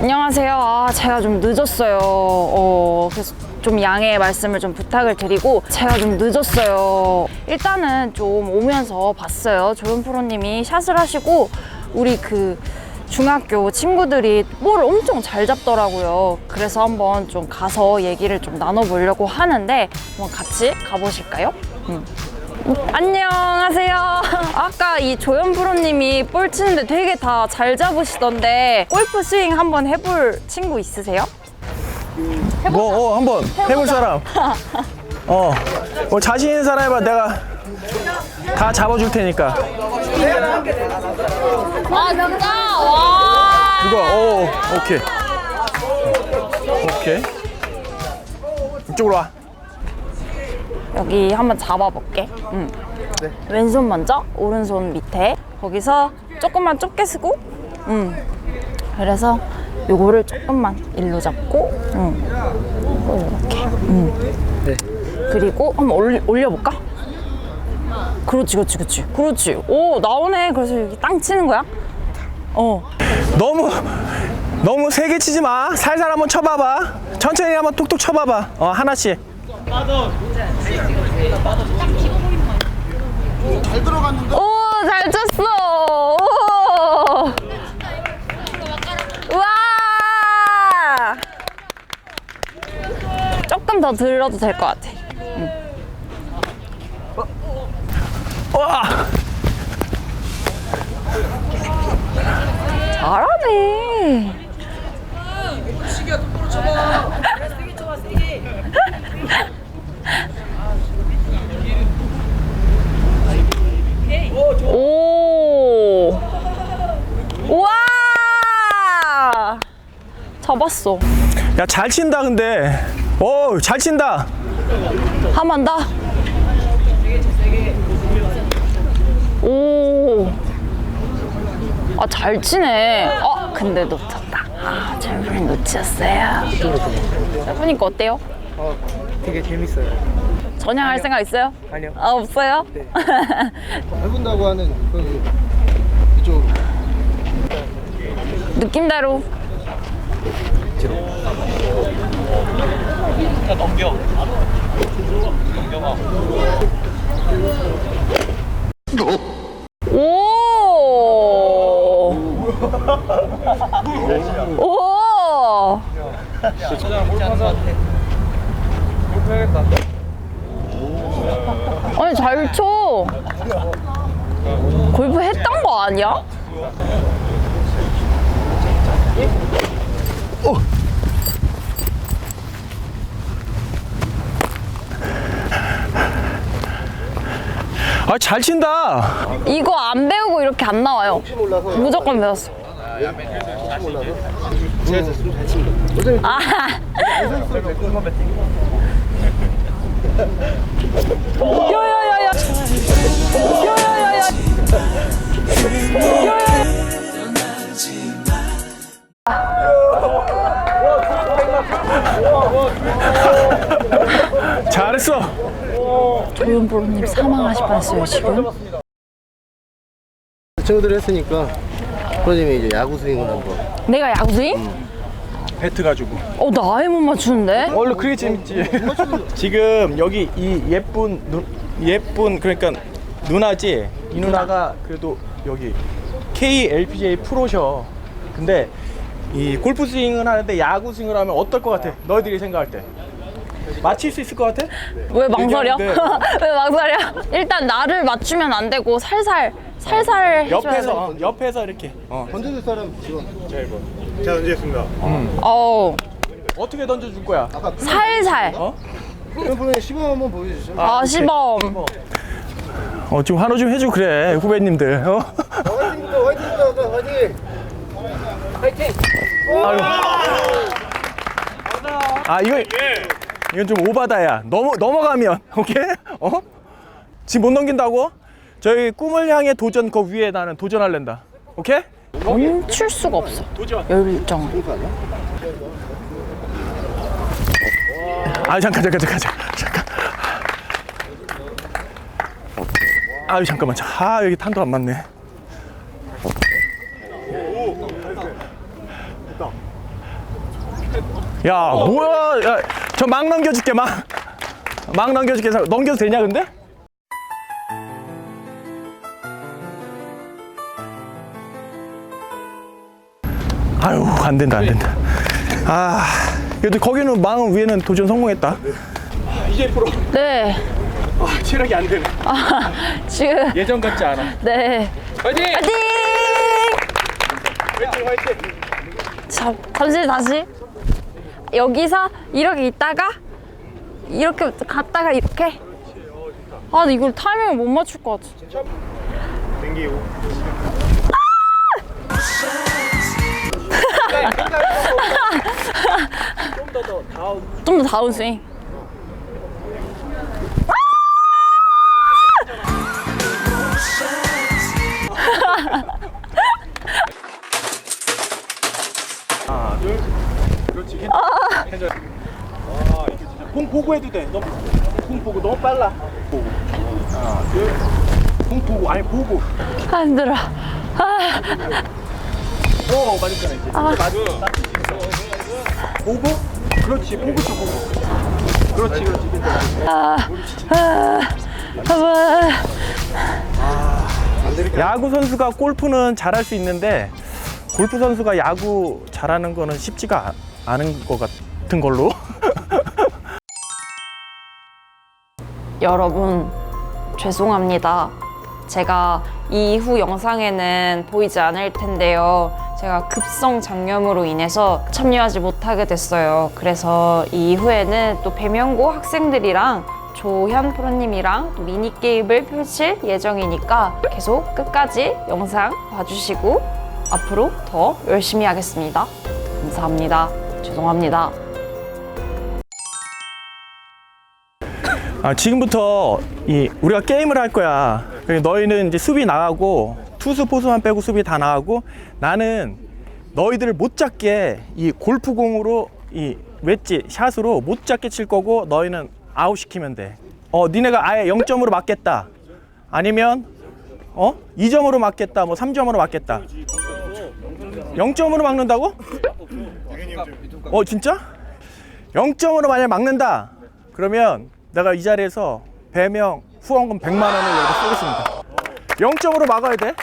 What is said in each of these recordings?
안녕하세요. 아, 제가 좀 늦었어요. 어, 그래서 좀 양해의 말씀을 좀 부탁을 드리고 제가 좀 늦었어요. 일단은 좀 오면서 봤어요. 조현 프로님이 샷을 하시고 우리 그 중학교 친구들이 볼을 엄청 잘 잡더라고요. 그래서 한번 좀 가서 얘기를 좀 나눠보려고 하는데 한번 같이 가보실까요? 음. 안녕하세요. 아까 이 조현 프로님이 볼 치는데 되게 다 잘 잡으시던데 골프 스윙 한번 해볼 친구 있으세요? 뭐, 어, 한번 해볼 사람. 어, 뭐 자신 있는 사람 해봐. 내가 다 잡아줄 테니까. 아 진짜? 와. 누가? 오, 오케이. 오케이. 이쪽으로 와. 여기 한번 잡아볼게. 응. 왼손 먼저, 오른손 밑에. 거기서 조금만 좁게 쓰고, 응. 그래서 요거를 조금만 일로 잡고, 응. 그리고 이렇게, 응. 네. 그리고 한번 올리, 올려볼까? 그렇지, 그렇지, 그렇지. 그렇지. 오, 나오네. 그래서 여기 땅 치는 거야? 어. 너무 너무 세게 치지 마. 살살 한번 쳐봐봐. 천천히 한번 톡톡 쳐봐봐. 어, 하나씩. 오, 잘 쳤어. 오. 우와. 조금 더 들어도 될 것 같아. 와, 잘하네. 오. 우와. 잡았어. 야 잘 친다 근데. 오, 잘 친다. 한번 더. 오. 아, 잘 치네. 어, 근데 놓쳤다. 아, 잘보니 놓쳤어요. 해보니까 어때요? 어, 되게 재밌어요. 전향할 생각 있어요? 아니요. 아, 없어요? 해본다고 하는 그 이쪽 느낌대로. 오! 오! 아니 잘 쳐. 골프 했던 거 아니야? 아, 잘 친다. 이거 안 배우고 이렇게 안 나와요. 무조건 배웠어. 아, 야야야야. 야야야야. 잘했어. 조현 프로님 사망하실 뻔했어요 지금. 친구들 했으니까 프로님이 이제 야구 스윙을 한번 내가 야구스윙? 배트 가지고. 어, 나 아예 못 맞추는데? 얼른 그게 재밌지. 지금 여기 이 예쁜 누, 예쁜 그러니까 누나지. 이 누나가 그래도 여기 KLPGA 프로셔. 근데 이 골프 스윙을 하는데 야구 스윙을 하면 어떨 것 같아? 너희들이 생각할 때. 맞힐 수 있을 것 같아? 왜 망설여? 얘기하는데 왜 망설여? 일단 나를 맞추면 안 되고 살살 살살 해줘야 돼. 옆에서 어, 옆에서 이렇게. 어. 던져줄 사람 지원. 제가 던지겠습니다. 어우, 어떻게 던져줄 거야? 살살. 어? 그럼 프로님 시범 한번 보여주시죠. 아, 시범. 어, 좀 환호 좀 해줘 그래 후배님들. 어? 화이팅부터 화이팅부터 화이팅. 화이팅. 아유. 아 이거 이건 좀 오바다야. 넘어 넘어가면 오케이? 어? 지금 못 넘긴다고? 저희 꿈을 향해 도전 그 위에 나는 도전할랜다. 오케이? 멈출 수가 없어. 열정. 아 잠깐 잠깐 잠깐 잠깐. 아유 잠깐만. 아 여기 탄도 안 맞네. 야 뭐야 야, 저 막 넘겨줄게 막 막 넘겨줄게 넘겨도 되냐 근데? 아유 안 된다 안 된다. 아 그래도 거기는 망 위에는 도전 성공했다. 이제 프로. 네. 아, 체력이 안 되네. 아, 지금. 예전 같지 않아. 네. 화이팅! 파이팅! 화이팅 화이팅! 잠, 잠시 다시. 여기서 이렇게 있다가 이렇게 갔다가 이렇게? 아 근데 이걸 타이밍을 못 맞출 것 같아. 땡기고. 좀더 다운 스윙 하나 둘 그렇지 괜찮아 괜찮아 아 이게 진짜 공 보고 해도 돼너공 보고 너무 빨라. 보고. 하나 둘 공 보고. 아니 보고. 아 힘들어 어 맞았잖아 이제 아. 맞아 보고 그렇지 보고 쳐 보고 그렇지 그렇지 괜찮아 야구 선수가 골프는 잘할 수 있는데 골프 선수가 야구 잘하는 거는 쉽지가 아- 않은 것 같은 걸로 여러분 죄송합니다. 제가 이후 영상에는 보이지 않을 텐데요. 제가 급성 장염으로 인해서 참여하지 못하게 됐어요. 그래서 이후에는 또 배명고 학생들이랑 조현 프로님이랑 또 미니게임을 펼칠 예정이니까 계속 끝까지 영상 봐주시고 앞으로 더 열심히 하겠습니다. 감사합니다. 죄송합니다. 아, 지금부터 이 우리가 게임을 할 거야. 너희는 이제 수비 나가고 투수 포수만 빼고 수비 다 나가고 나는 너희들을 못 잡게 이 골프공으로 이 웨지 샷으로 못 잡게 칠 거고 너희는 아웃 시키면 돼. 어, 니네가 아예 0점으로 맞겠다. 아니면 어? 2점으로 맞겠다. 뭐 3점으로 맞겠다. 0점으로 막는다고? 어, 진짜? 0점으로 만약 막는다. 그러면 내가 이 자리에서 배명 후원금 100만 원을 여기다 쏘겠습니다. 0점으로 막아야 돼.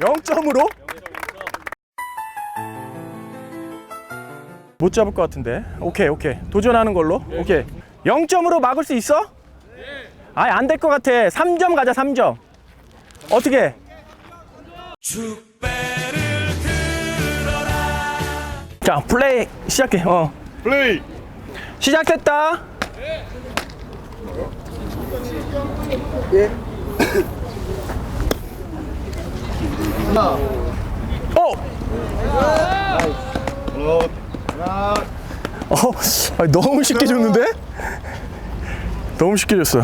0점으로? 못 잡을 것 같은데. 오케이, 오케이. 도전하는 걸로. 오케이. 0점으로 막을 수 있어? 아예 안 될 것 같아. 3점 가자, 3점. 어떻게? 자, 플레이 시작해. 어. 플레이. 시작됐다. 어. 어. 어, 아니, 너무 쉽게 줬는데? 너무 쉽게 줬어.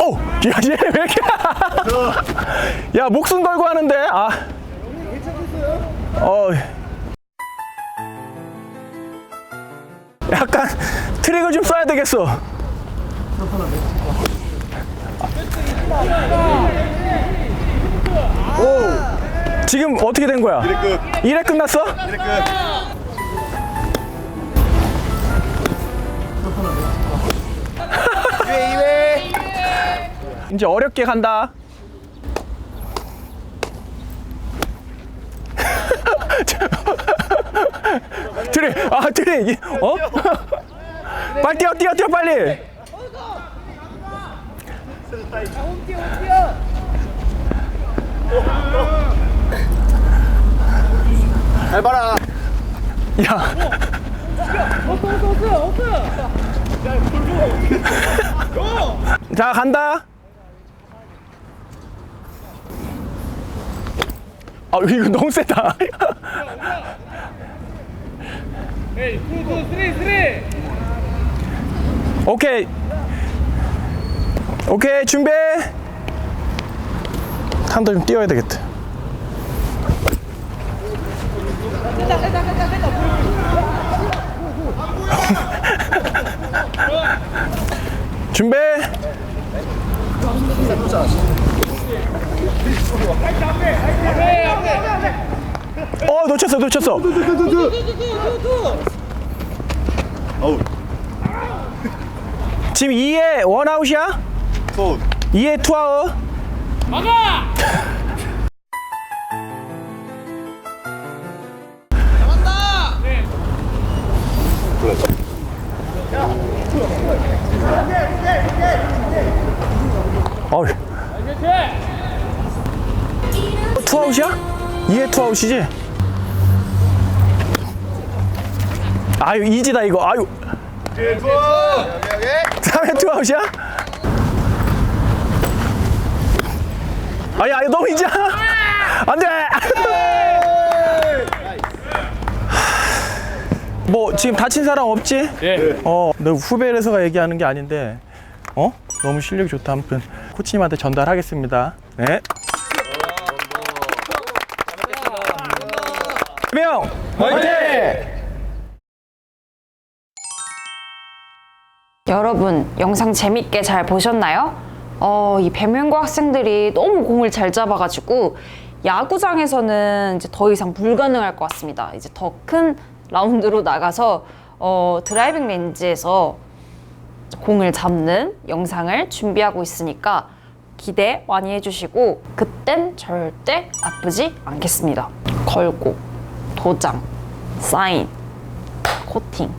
어, 야, 얘왜 이렇게? 야, 목숨 걸고 하는데, 아. 어. 약간 트릭을 좀 써야 되겠어. 지금 어떻게 된 거야? 이래 끝. 일회 끝났어? 이래 끝. 이제 어렵게 간다. 드리, 아 이- 어? 빨리 뛰어, 뛰어, 뛰어, 빨리. 잘 봐라. 야. 자 간다. 아 이거 너무 세다. 오케이. 오케이 준비. 한도 좀 띄워야 되겠다. 준비. 어 놓쳤어 놓쳤어. 지금 2에 원아웃이야? 소. 2에 투아웃 어우. 투아웃이야? 2에 투아웃이지? 아유 이지다 이거 아유. 여기 여기. 3회 투아웃이야? 아니 아니 너무 이지야 안돼 뭐 지금 다친 사람 없지? 예. 어 너 후배라서가 얘기하는 게 아닌데 어? 너무 실력이 좋다 아무튼 코치님한테 전달하겠습니다 네 명 화이팅! 여러분 영상 재밌게 잘 보셨나요? 어, 이 배명고 학생들이 너무 공을 잘 잡아가지고 야구장에서는 이제 더 이상 불가능할 것 같습니다. 이제 더 큰 라운드로 나가서 어, 드라이빙 렌즈에서 공을 잡는 영상을 준비하고 있으니까 기대 많이 해주시고 그땐 절대 아프지 않겠습니다. 걸고 도장, 사인, 코팅